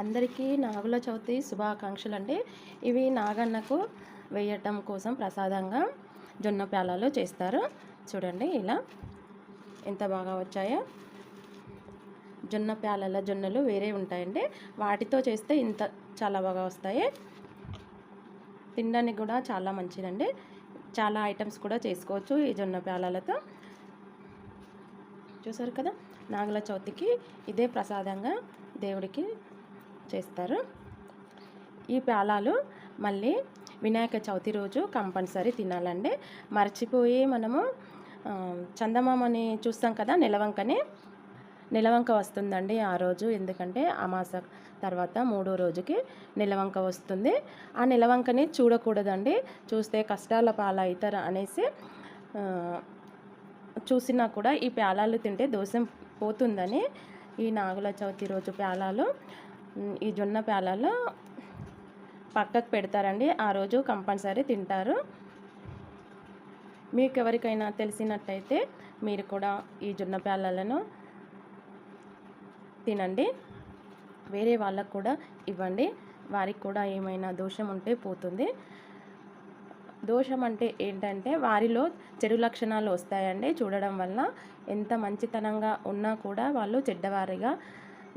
అందరికీ నాగుల చవితి శుభాకాంక్షలు అండి ఇవి నాగన్నకు వేయటం కోసం ప్రసాదంగా జొన్న ప్యాలాలు చేస్తారు. చూడండి ఇలా ఎంత బాగా వచ్చాయో. జొన్న ప్యాలల జొన్నలు వేరే ఉంటాయండి. వాటితో చేస్తే ఇంత చాలా బాగా వస్తాయి. తినడానికి కూడా చాలా మంచిదండి. చాలా ఐటమ్స్ కూడా చేసుకోవచ్చు ఈ జొన్న ప్యాలలతో. చూసారు కదా? నాగుల చవితికి ఇదే ప్రసాదంగా దేవుడికి చేస్తారు. ఈ ప్యాలాలు మళ్ళీ వినాయక చవితి రోజు కంపల్సరీ తినాలండి. మర్చిపోయి మనము చందమామని చూస్తాం కదా నిలవంకని. నిలవంక వస్తుందండి ఆ రోజు. ఎందుకంటే అమాస తర్వాత మూడో రోజుకి నిలవంక వస్తుంది. ఆ నిలవంకని చూడకూడదండి. చూస్తే కష్టాల పాలవుతారు అనేసి చూసినా కూడా ఈ ప్యాలాలు తింటే దోషం పోతుందని ఈ నాగుల చవితి రోజు ప్యాలాలు. ఈ జొన్న ప్యాలలో పక్కకు పెడతారండి. ఆ రోజు కంపల్సరీ తింటారు. మీకు ఎవరికైనా తెలిసినట్టయితే మీరు కూడా ఈ జొన్న ప్యాలలను తినండి. వేరే వాళ్ళకు కూడా ఇవ్వండి. వారికి కూడా ఏమైనా దోషం ఉంటే పోతుంది. దోషం అంటే ఏంటంటే వారిలో చెడు లక్షణాలు వస్తాయండి చూడడం వల్ల. ఎంత మంచితనంగా ఉన్నా కూడా వాళ్ళు చెడ్డవారిగా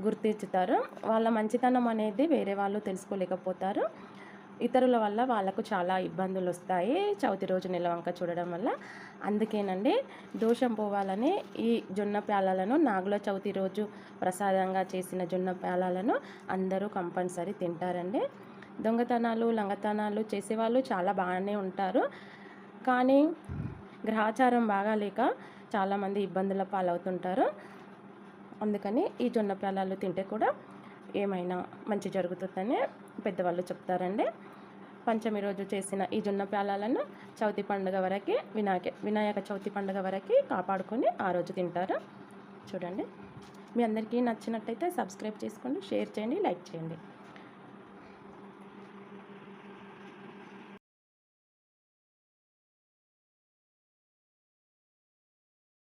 గుర్తించుతారు. వాళ్ళ మంచితనం అనేది వేరే వాళ్ళు తెలుసుకోలేకపోతారు. ఇతరుల వల్ల వాళ్ళకు చాలా ఇబ్బందులు వస్తాయి. చవితి రోజు నిలవంక చూడడం వల్ల. అందుకేనండి దోషం పోవాలని ఈ జొన్న ప్యాలాలను నాగుల చవితి రోజు ప్రసాదంగా చేసిన జొన్న ప్యాలాలను అందరూ కంపల్సరీ తింటారండి. దొంగతనాలు లంగతనాలు చేసేవాళ్ళు చాలా బాగానే ఉంటారు. కానీ గ్రహాచారం బాగా లేక చాలామంది ఇబ్బందుల పాలవుతుంటారు. అందుకని ఈ జొన్న ప్రాణాలు తింటే కూడా ఏమైనా మంచి జరుగుతుందని పెద్దవాళ్ళు చెప్తారండి. పంచమి రోజు చేసిన ఈ జొన్న ప్రాణాలను చవితి పండుగ వరకు వినాయక వినాయక చవితి పండుగ వరకు కాపాడుకొని ఆ రోజు తింటారు. చూడండి. మీ అందరికీ నచ్చినట్టయితే సబ్స్క్రైబ్ చేసుకోండి షేర్ చేయండి లైక్ చేయండి.